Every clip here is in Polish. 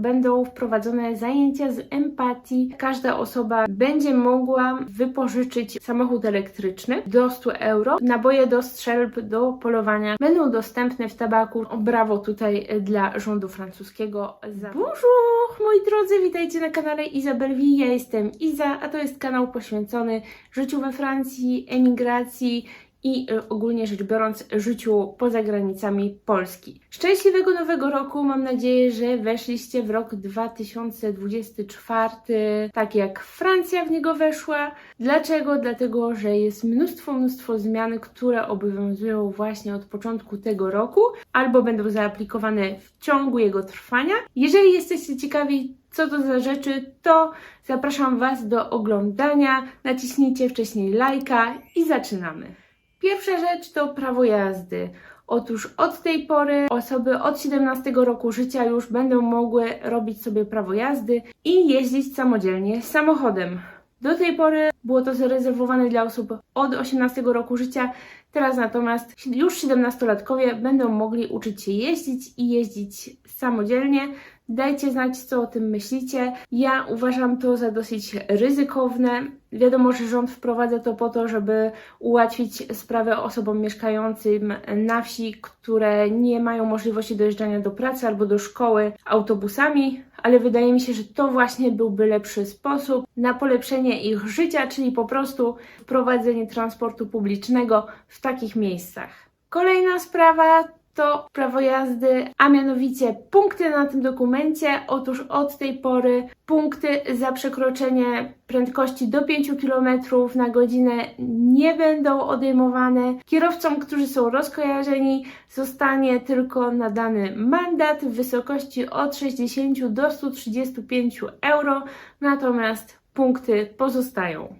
będą wprowadzone zajęcia z empatii. Każda osoba będzie mogła wypożyczyć samochód elektryczny do 100 euro. Naboje do strzelb, do polowania będą dostępne w tabaku. Brawo tutaj e, dla rządu francuskiego. Za... Bonjour moi drodzy, witajcie na kanale Izabel Wi. Ja jestem Iza, a to jest kanał poświęcony życiu we Francji, emigracji i y, ogólnie rzecz biorąc życiu poza granicami Polski. Szczęśliwego nowego roku! Mam nadzieję, że weszliście w rok 2024, tak jak Francja w niego weszła. Dlaczego? Dlatego, że jest mnóstwo, mnóstwo zmian, które obowiązują właśnie od początku tego roku, albo będą zaaplikowane w ciągu jego trwania. Jeżeli jesteście ciekawi, co to za rzeczy, to zapraszam Was do oglądania. Naciśnijcie wcześniej lajka i zaczynamy. Pierwsza rzecz to prawo jazdy. Otóż od tej pory osoby od 17 roku życia już będą mogły robić sobie prawo jazdy i jeździć samodzielnie samochodem. Do tej pory było to zarezerwowane dla osób od 18 roku życia, teraz natomiast już 17-latkowie będą mogli uczyć się jeździć i jeździć samodzielnie. Dajcie znać, co o tym myślicie. Ja uważam to za dosyć ryzykowne. Wiadomo, że rząd wprowadza to po to, żeby ułatwić sprawę osobom mieszkającym na wsi, które nie mają możliwości dojeżdżania do pracy albo do szkoły autobusami, ale wydaje mi się, że to właśnie byłby lepszy sposób na polepszenie ich życia, czyli po prostu wprowadzenie transportu publicznego w takich miejscach. Kolejna sprawa to prawo jazdy, a mianowicie punkty na tym dokumencie. Otóż od tej pory punkty za przekroczenie prędkości do 5 km na godzinę nie będą odejmowane. Kierowcom, którzy są rozkojarzeni, zostanie tylko nadany mandat w wysokości od 60 do 135 euro, natomiast punkty pozostają.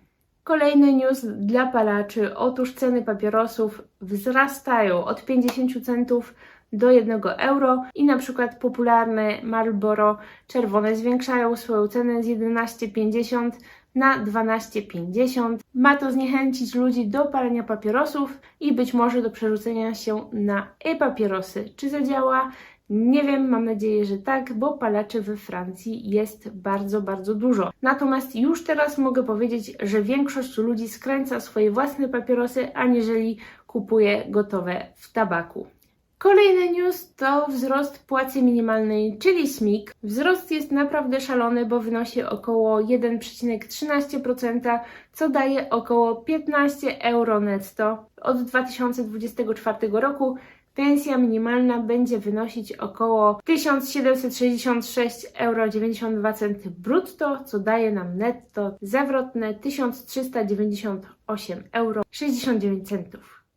Kolejny news dla palaczy. Otóż ceny papierosów wzrastają od 50 centów do 1 euro i na przykład popularne Marlboro czerwone zwiększają swoją cenę z 11,50 na 12,50. Ma to zniechęcić ludzi do palenia papierosów i być może do przerzucenia się na e-papierosy. Czy zadziała? Nie wiem, mam nadzieję, że tak, bo palaczy we Francji jest bardzo, bardzo dużo. Natomiast już teraz mogę powiedzieć, że większość ludzi skręca swoje własne papierosy, aniżeli kupuje gotowe w tabaku. Kolejny news to wzrost płacy minimalnej, czyli SMIK. Wzrost jest naprawdę szalony, bo wynosi około 1,13%, co daje około 15 euro netto. Od 2024 roku pensja minimalna będzie wynosić około 1766,92 euro brutto, co daje nam netto zawrotne 1398,69 euro.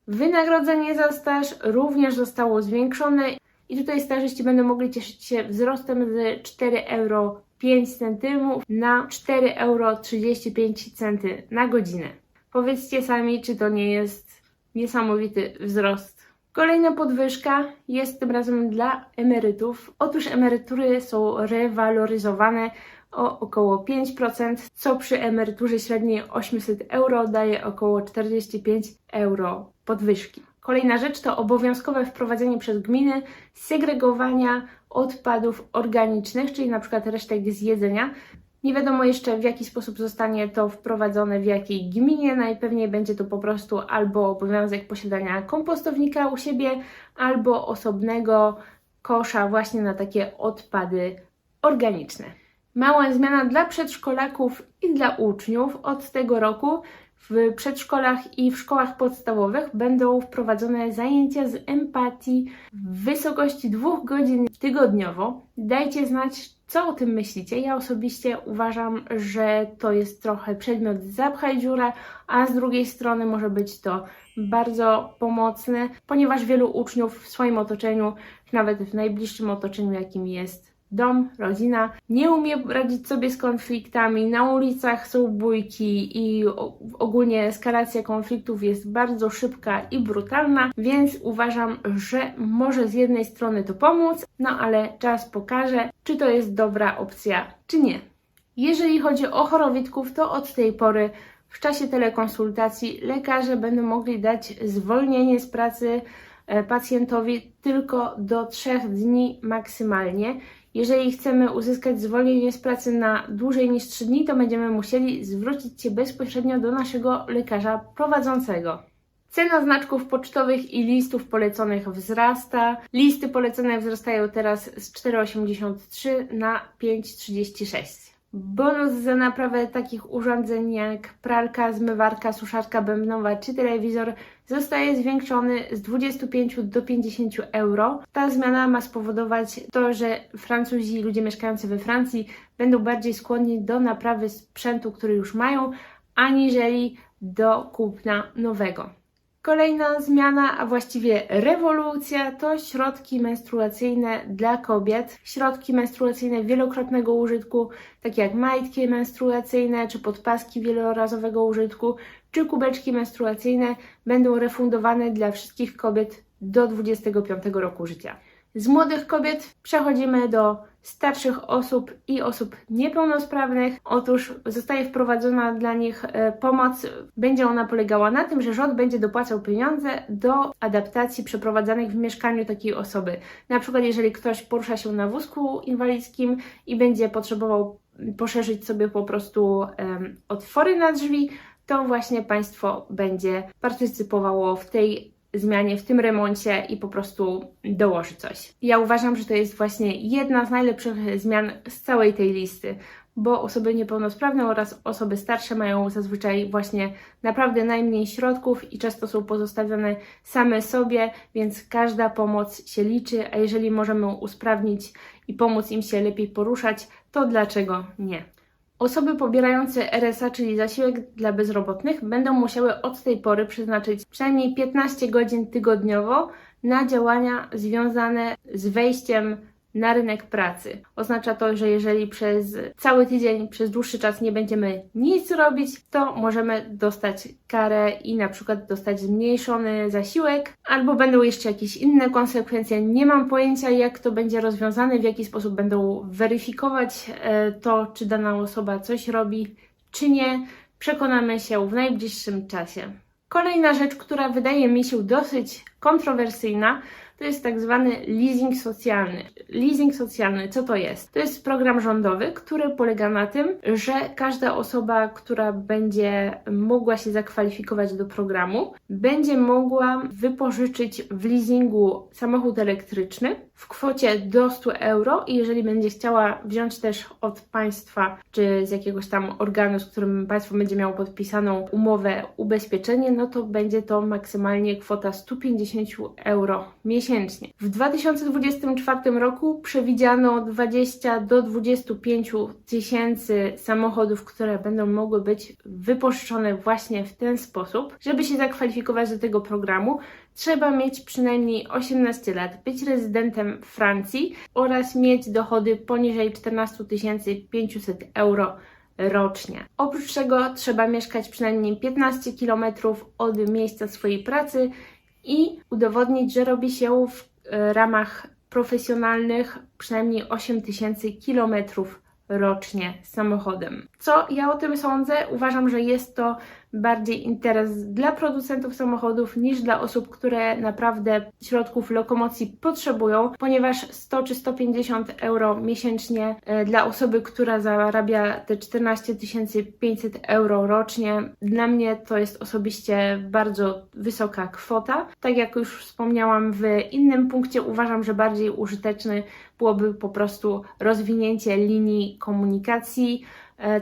Wynagrodzenie za staż również zostało zwiększone i tutaj stażyści będą mogli cieszyć się wzrostem z 4 euro 5 centymów na 4 euro 35 centy na godzinę. Powiedzcie sami, czy to nie jest niesamowity wzrost. Kolejna podwyżka jest tym razem dla emerytów. Otóż emerytury są rewaloryzowane o około 5%, co przy emeryturze średniej 800 euro daje około 45 euro podwyżki. Kolejna rzecz to obowiązkowe wprowadzenie przez gminy segregowania odpadów organicznych, czyli na przykład resztek z jedzenia. Nie wiadomo jeszcze w jaki sposób zostanie to wprowadzone, w jakiej gminie. Najpewniej będzie to po prostu albo obowiązek posiadania kompostownika u siebie, albo osobnego kosza właśnie na takie odpady organiczne. Mała zmiana dla przedszkolaków i dla uczniów od tego roku. W przedszkolach i w szkołach podstawowych będą wprowadzone zajęcia z empatii w wysokości dwóch godzin tygodniowo. Dajcie znać, co o tym myślicie. Ja osobiście uważam, że to jest trochę przedmiot zapchaj dziurę, a z drugiej strony może być to bardzo pomocne, ponieważ wielu uczniów w swoim otoczeniu, nawet w najbliższym otoczeniu, jakim jest dom, rodzina. Nie umie radzić sobie z konfliktami, na ulicach są bójki i ogólnie eskalacja konfliktów jest bardzo szybka i brutalna, więc uważam, że może z jednej strony to pomóc, no ale czas pokaże, czy to jest dobra opcja, czy nie. Jeżeli chodzi o chorowitków, to od tej pory w czasie telekonsultacji lekarze będą mogli dać zwolnienie z pracy e, pacjentowi tylko do 3 dni maksymalnie Jeżeli chcemy uzyskać zwolnienie z pracy na dłużej niż 3 dni, to będziemy musieli zwrócić się bezpośrednio do naszego lekarza prowadzącego. Cena znaczków pocztowych i listów poleconych wzrasta. Listy polecone wzrastają teraz z 4,83 na 5,36. Bonus za naprawę takich urządzeń jak pralka, zmywarka, suszarka bębnowa czy telewizor zostaje zwiększony z 25 do 50 euro. Ta zmiana ma spowodować to, że Francuzi, ludzie mieszkający we Francji będą bardziej skłonni do naprawy sprzętu, który już mają, aniżeli do kupna nowego. Kolejna zmiana, a właściwie rewolucja, to środki menstruacyjne dla kobiet. Środki menstruacyjne wielokrotnego użytku, takie jak majtki menstruacyjne, czy podpaski wielorazowego użytku, czy kubeczki menstruacyjne, będą refundowane dla wszystkich kobiet do 25 roku życia. Z młodych kobiet przechodzimy do starszych osób i osób niepełnosprawnych. Otóż zostaje wprowadzona dla nich e, pomoc. Będzie ona polegała na tym, że rząd będzie dopłacał pieniądze do adaptacji przeprowadzanych w mieszkaniu takiej osoby. Na przykład, jeżeli ktoś porusza się na wózku inwalidzkim i będzie potrzebował poszerzyć sobie po prostu um, otwory na drzwi, to właśnie państwo będzie partycypowało w tej zmianie, w tym remoncie i po prostu dołoży coś. Ja uważam, że to jest właśnie jedna z najlepszych zmian z całej tej listy, bo osoby niepełnosprawne oraz osoby starsze mają zazwyczaj właśnie naprawdę najmniej środków i często są pozostawione same sobie, więc każda pomoc się liczy, a jeżeli możemy usprawnić i pomóc im się lepiej poruszać, to dlaczego nie? Osoby pobierające RSA, czyli zasiłek dla bezrobotnych, będą musiały od tej pory przeznaczyć przynajmniej 15 godzin tygodniowo na działania związane z wejściem na rynek pracy. Oznacza to, że jeżeli przez cały tydzień, przez dłuższy czas nie będziemy nic robić, to możemy dostać karę i na przykład dostać zmniejszony zasiłek, albo będą jeszcze jakieś inne konsekwencje. Nie mam pojęcia, jak to będzie rozwiązane, w jaki sposób będą weryfikować e, to, czy dana osoba coś robi, czy nie. Przekonamy się w najbliższym czasie. Kolejna rzecz, która wydaje mi się dosyć kontrowersyjna, to jest tak zwany leasing socjalny. Leasing socjalny, co to jest? To jest program rządowy, który polega na tym, że każda osoba, która będzie mogła się zakwalifikować do programu, będzie mogła wypożyczyć w leasingu samochód elektryczny w kwocie do 100 euro i jeżeli będzie chciała wziąć też od państwa czy z jakiegoś tam organu, z którym państwo będzie miało podpisaną umowę ubezpieczenie, no to będzie to maksymalnie kwota 150 euro miesięcznie. W 2024 roku przewidziano 20 do 25 tysięcy samochodów, które będą mogły być wypożyczone właśnie w ten sposób. Żeby się zakwalifikować do tego programu, trzeba mieć przynajmniej 18 lat, być rezydentem Francji oraz mieć dochody poniżej 14 500 euro rocznie. Oprócz tego trzeba mieszkać przynajmniej 15 km od miejsca swojej pracy i udowodnić, że robi się w e, ramach profesjonalnych przynajmniej 8000 km rocznie samochodem. Co ja o tym sądzę? Uważam, że jest to bardziej interes dla producentów samochodów niż dla osób, które naprawdę środków lokomocji potrzebują, ponieważ 100 czy 150 euro miesięcznie e, dla osoby, która zarabia te 14 500 euro rocznie, dla mnie to jest osobiście bardzo wysoka kwota. Tak jak już wspomniałam w innym punkcie, uważam, że bardziej użyteczny byłoby po prostu rozwinięcie linii komunikacji,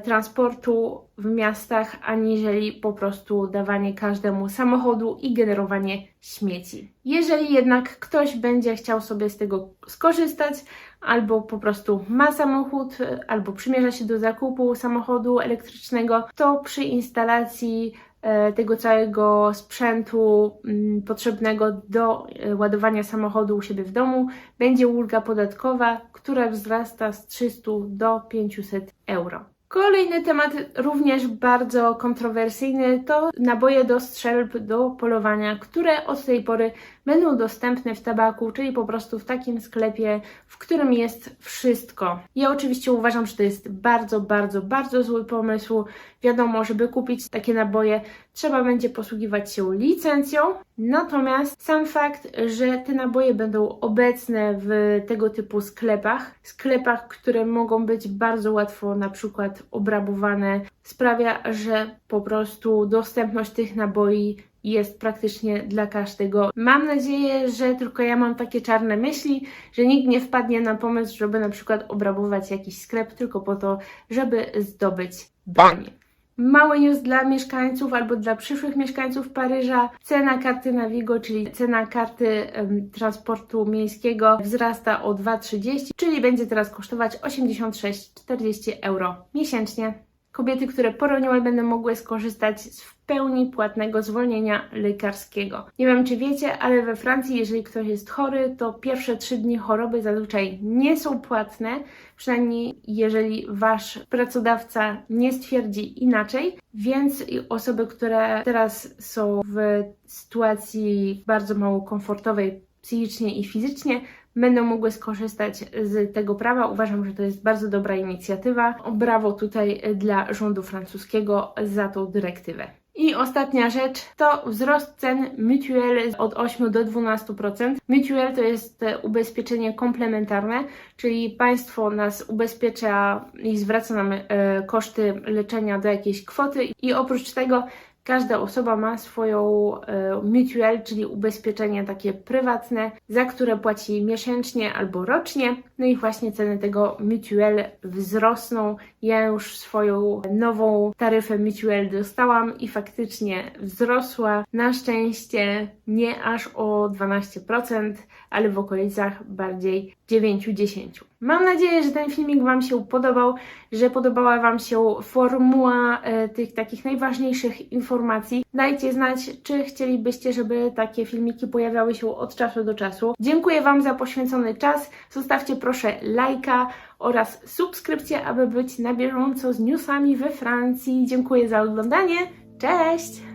transportu w miastach, aniżeli po prostu dawanie każdemu samochodu i generowanie śmieci. Jeżeli jednak ktoś będzie chciał sobie z tego skorzystać, albo po prostu ma samochód, albo przymierza się do zakupu samochodu elektrycznego, to przy instalacji e, tego całego sprzętu mm, potrzebnego do e, ładowania samochodu u siebie w domu będzie ulga podatkowa, która wzrasta z 300 do 500 euro. Kolejny temat, również bardzo kontrowersyjny, to naboje do strzelb do polowania, które od tej pory będą dostępne w tabaku, czyli po prostu w takim sklepie, w którym jest wszystko. Ja oczywiście uważam, że to jest bardzo, bardzo, bardzo zły pomysł. Wiadomo, żeby kupić takie naboje, trzeba będzie posługiwać się licencją. Natomiast sam fakt, że te naboje będą obecne w tego typu sklepach, sklepach, które mogą być bardzo łatwo na przykład obrabowane, sprawia, że po prostu dostępność tych naboi jest praktycznie dla każdego. Mam nadzieję, że tylko ja mam takie czarne myśli, że nikt nie wpadnie na pomysł, żeby na przykład obrabować jakiś sklep tylko po to, żeby zdobyć broń. Mały news dla mieszkańców albo dla przyszłych mieszkańców Paryża. Cena karty Navigo, czyli cena karty em, transportu miejskiego wzrasta o 2,30, czyli będzie teraz kosztować 86,40 euro miesięcznie. Kobiety, które poroniły, będą mogły skorzystać z pełni płatnego zwolnienia lekarskiego. Nie wiem, czy wiecie, ale we Francji, jeżeli ktoś jest chory, to pierwsze trzy dni choroby zazwyczaj nie są płatne, przynajmniej jeżeli wasz pracodawca nie stwierdzi inaczej. Więc osoby, które teraz są w sytuacji bardzo mało komfortowej psychicznie i fizycznie, będą mogły skorzystać z tego prawa. Uważam, że to jest bardzo dobra inicjatywa. Brawo tutaj dla rządu francuskiego za tą dyrektywę. I ostatnia rzecz to wzrost cen Mutuel od 8 do 12%. Mutuel to jest ubezpieczenie komplementarne, czyli państwo nas ubezpiecza i zwraca nam e, koszty leczenia do jakiejś kwoty i oprócz tego Każda osoba ma swoją e, mutual, czyli ubezpieczenie takie prywatne, za które płaci miesięcznie albo rocznie. No i właśnie ceny tego mutual wzrosną. Ja już swoją nową taryfę mutual dostałam i faktycznie wzrosła. Na szczęście nie aż o 12%, ale w okolicach bardziej 9-10. Mam nadzieję, że ten filmik Wam się podobał, że podobała Wam się formuła e, tych takich najważniejszych informacji. Dajcie znać, czy chcielibyście, żeby takie filmiki pojawiały się od czasu do czasu. Dziękuję Wam za poświęcony czas. Zostawcie proszę lajka oraz subskrypcję, aby być na bieżąco z newsami we Francji. Dziękuję za oglądanie. Cześć!